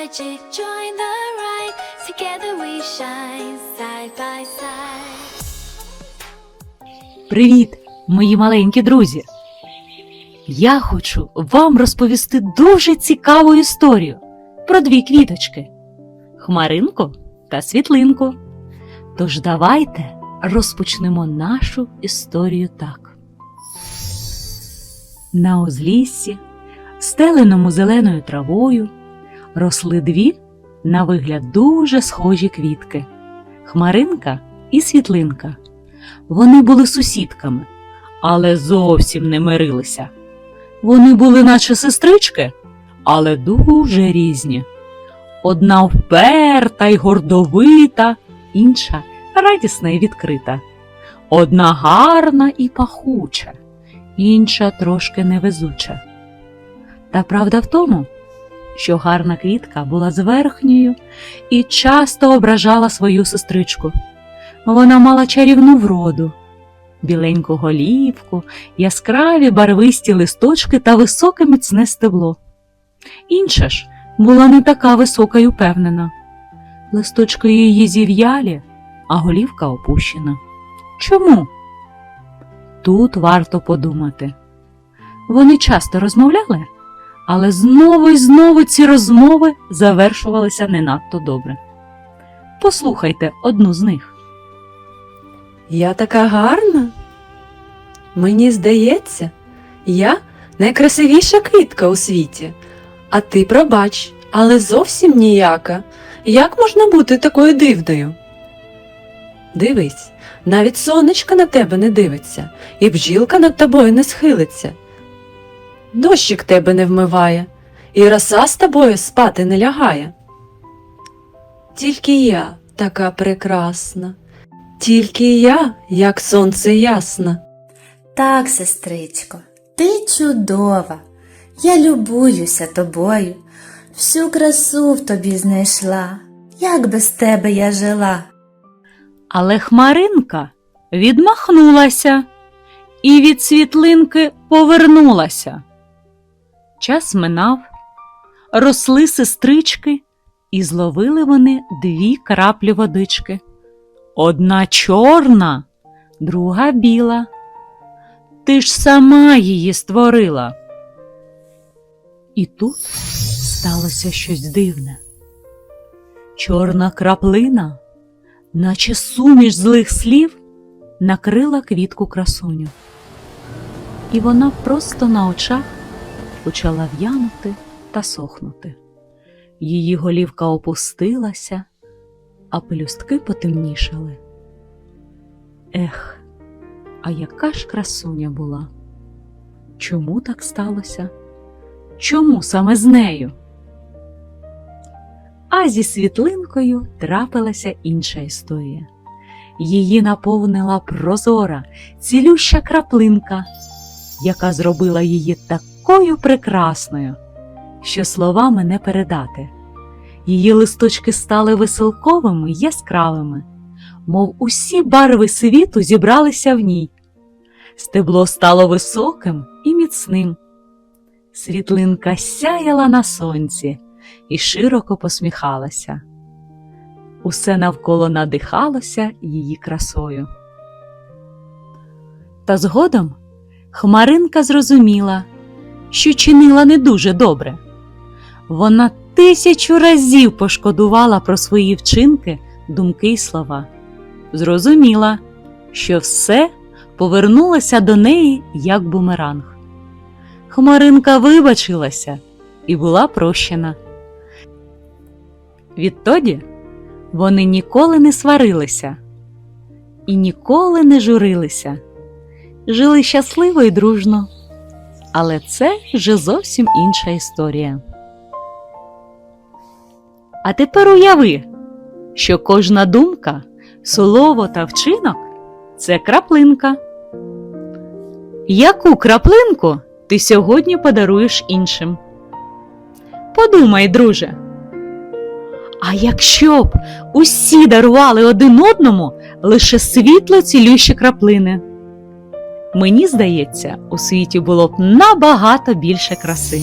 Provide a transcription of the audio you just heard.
magic, join the ride. Together we shine, side by side. Привіт, мої маленькі друзі! Я хочу вам розповісти дуже цікаву історію про дві квіточки Хмаринку та світлинку. Тож давайте розпочнемо нашу історію так. На узліссі, стеленому зеленою травою, росли дві на вигляд дуже схожі квітки Хмаринка і світлинка. Вони були сусідками, але зовсім не мирилися. Вони були наче сестрички, але дуже різні. Одна вперта й гордовита, інша радісна і відкрита. Одна гарна і пахуча, інша трошки невезуча. Та правда в тому, що гарна квітка була зверхньою і часто ображала свою сестричку. Вона мала чарівну вроду, біленьку голівку, яскраві барвисті листочки та високе міцне стебло. Інша ж була не така висока й упевнена. Листочки її зів'ялі, а голівка опущена. Чому? Тут варто подумати. Вони часто розмовляли, але знову і знову ці розмови завершувалися не надто добре. Послухайте одну з них. Я така гарна. Мені здається, я найкрасивіша квітка у світі. А ти пробач, але зовсім ніяка. Як можна бути такою дивною? Дивись, навіть сонечко на тебе не дивиться, і бджілка над тобою не схилиться. Дощик тебе не вмиває, і роса з тобою спати не лягає. Тільки я така прекрасна. Тільки я, як сонце ясна. Так, сестричко, ти чудова. Я любуюся тобою, всю красу в тобі знайшла. Як без тебе я жила? Але Хмаринка відмахнулася і від світлинки повернулася. Час минав, росли сестрички, і зловили вони дві краплі водички. Одна чорна, друга біла. Ти ж сама її створила. І тут сталося щось дивне. Чорна краплина наче суміш злих слів, накрила квітку красуню. І вона просто на очах почала в'янути та сохнути. Її голівка опустилася, а пелюстки потемнішали. Ех, а яка ж красуня була? Чому так сталося? Чому саме з нею? А зі світлинкою трапилася інша історія. Її наповнила прозора, цілюща краплинка, яка зробила її такою прекрасною, що словами не передати. Її листочки стали веселковими яскравими, мов усі барви світу зібралися в ній. Стебло стало високим і міцним. Світлинка сяяла на сонці і широко посміхалася. Усе навколо надихалося її красою. Та згодом Хмаринка зрозуміла, що чинила не дуже добре. Вона тисячу разів пошкодувала про свої вчинки, думки й слова. Зрозуміла, що все повернулося до неї як бумеранг. Хмаринка вибачилася і була прощена. Відтоді вони ніколи не сварилися і ніколи не журилися, жили щасливо і дружно. Але це вже зовсім інша історія. А тепер уяви, що кожна думка, слово та вчинок це краплинка. Яку краплинку ти сьогодні подаруєш іншим? Подумай, друже. А якщо б усі дарували один одному лише світло цілющі краплини? Мені здається, у світі було б набагато більше краси.